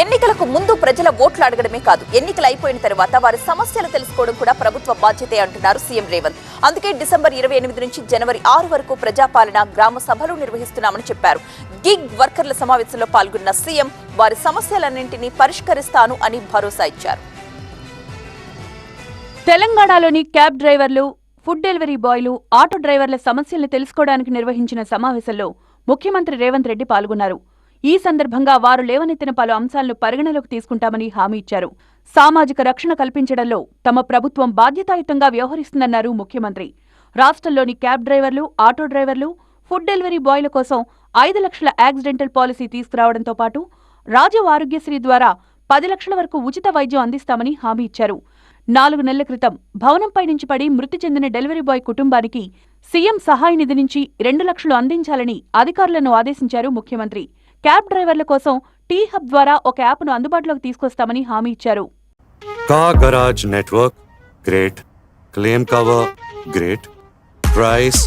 ఎన్నికలకు ముందు ప్రజల ఓట్లు అడగడమే కాదు ఎన్నికలు అయిపోయిన తర్వాత వారి సమస్యలు తెలుసుకోవడం కూడా ప్రభుత్వ బాధ్యతే అంటున్నారు సీఎం రేవంత్. అందుకే డిసెంబర్ ఇరవై ఎనిమిది నుంచి జనవరి ఆరు వరకు ప్రజాపాలన గ్రామ సభలు నిర్వహిస్తున్నామని చెప్పారు. గిగ్ వర్కర్ల సమావేశంలో పాల్గొన్న సీఎం వారి సమస్యలన్నింటినీ పరిష్కరిస్తాను అని భరోసా ఇచ్చారు. తెలంగాణలోని క్యాబ్ డ్రైవర్లు ఫుడ్ డెలివరీ బాయ్లు ఆటో డ్రైవర్ల సమస్యల్ని తెలుసుకోవడానికి నిర్వహించిన సమావేశంలో ముఖ్యమంత్రి రేవంత్ రెడ్డి పాల్గొన్నారు. ఈ సందర్భంగా వారు లేవనెత్తిన పలు అంశాలను పరిగణలోకి తీసుకుంటామని హామీ ఇచ్చారు. సామాజిక రక్షణ కల్పించడంలో తమ ప్రభుత్వం బాధ్యతాయుతంగా వ్యవహరిస్తుందన్నారు ముఖ్యమంత్రి. రాష్ట్రంలోని క్యాబ్ డ్రైవర్లు ఆటో డ్రైవర్లు ఫుడ్ డెలివరీ బాయ్ల కోసం ఐదు లక్షల యాక్సిడెంటల్ పాలసీ తీసుకురావడంతో పాటు రాజీవ్ ఆరోగ్యశ్రీ ద్వారా పది లక్షల వరకు ఉచిత వైద్యం అందిస్తామని హామీ ఇచ్చారు. నాలుగు నెలల క్రితం భవనంపై నుంచి పడి మృతి చెందిన డెలివరీ బాయ్ కుటుంబానికి సీఎం సహాయ నిధి నుంచి రెండు లక్షలు అందించాలని అధికారులను ఆదేశించారు ముఖ్యమంత్రి. క్యాబ్ డ్రైవర్ల కోసం టీ హబ్ ద్వారా ఒక యాప్ను అందుబాటులోకి తీసుకొస్తామని హామీ ఇచ్చారు. Garage network great. Claim cover great. Price.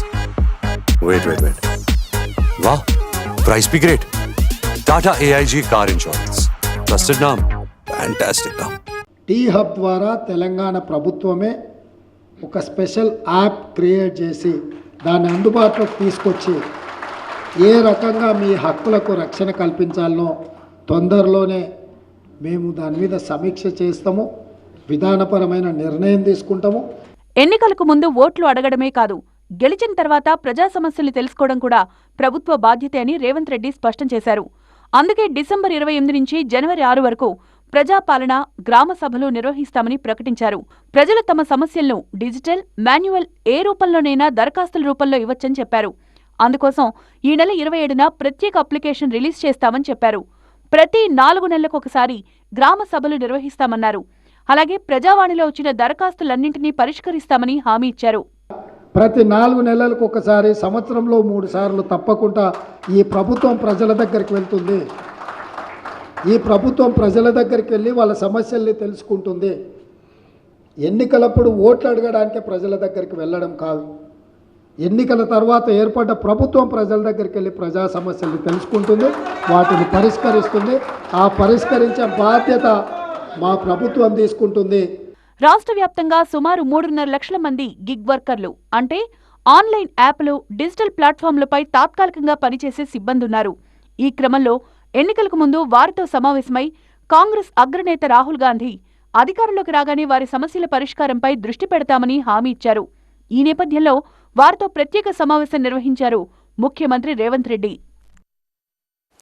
Wait wait wait price be great. Tata AIG car insurance. Trusted NAM. T hub ద్వారా తెలంగాణ ప్రభుత్వమే ఒక స్పెషల్ యాప్ క్రియేట్ చేసి దాన్ని అందుబాటులోకి తీసుకొచ్చి ఏ రకంగా మీ హక్కులకు రక్షణ కల్పించాలనో తొందరలోనే మేము దాని మీద సమీక్ష చేస్తాము విధానపరమైన నిర్ణయం తీసుకుంటాము. ఎన్నికలకు ముందు ఓట్లు అడగడమే కాదు గెలిచిన తర్వాత ప్రజా సమస్యలు తెలుసుకోవడం కూడా ప్రభుత్వ బాధ్యత అని రేవంత్ రెడ్డి స్పష్టం చేశారు. అందుకే డిసెంబర్ ఇరవై ఎనిమిది నుంచి జనవరి ఆరు వరకు ప్రజాపాలన గ్రామ సభలు నిర్వహిస్తామని ప్రకటించారు. ప్రజలు తమ సమస్యలను డిజిటల్ మాన్యువల్ ఏ రూపంలోనైనా దరఖాస్తుల రూపంలో ఇవ్వచ్చని చెప్పారు. అందుకోసం ఈ నెల ఇరవై ఏడున ప్రత్యేక అప్లికేషన్ రిలీజ్ చేస్తామని చెప్పారు. ప్రతి నాలుగు నెలలకు ఒకసారి గ్రామ సభలు నిర్వహిస్తామన్నారు. అలాగే ప్రజావాణిలో వచ్చిన దరఖాస్తులన్నింటినీ పరిష్కరిస్తామని హామీ ఇచ్చారు. ప్రతి నాలుగు నెలలకు ఒకసారి సంవత్సరంలో మూడు సార్లు తప్పకుండా ఈ ప్రభుత్వం ప్రజల దగ్గరికి వెళ్తుంది. ఈ ప్రభుత్వం ప్రజల దగ్గరికి వెళ్ళి వాళ్ళ సమస్యల్ని తెలుసుకుంటుంది. ఎన్నికలప్పుడు ఓట్లు అడగడానికి ప్రజల దగ్గరికి వెళ్ళడం కాదు. ఎన్నికల తర్వాత ఏర్పడ్డ ప్రభుత్వం ప్రజల దగ్గరికి వెళ్ళి ప్రజా సమస్యలను తెలుసుకుంటుంది వాటిని పరిష్కరిస్తుంది. ఆ పరిష్కరించే బాధ్యత మా ప్రభుత్వం తీసుకుంటుంది. రాష్ట్ర వ్యాప్తంగా సుమారు మూడున్నర లక్షల మంది గిగ్ వర్కర్లు అంటే ఆన్లైన్ యాప్లు డిజిటల్ ప్లాట్ఫామ్లపై తాత్కాలికంగా పనిచేసే సిబ్బంది ఉన్నారు ఈ క్రమంలో ఎన్నికలకు ముందు వారితో సమావేశమై కాంగ్రెస్ అగ్రనేత రాహుల్ గాంధీ అధికారంలోకి రాగానే వారి సమస్యల పరిష్కారంపై దృష్టి పెడతామని హామీ ఇచ్చారు. ఈ నేపథ్యంలో వారితో ప్రత్యేక సమావేశం నిర్వహించారు ముఖ్యమంత్రి రేవంత్ రెడ్డి.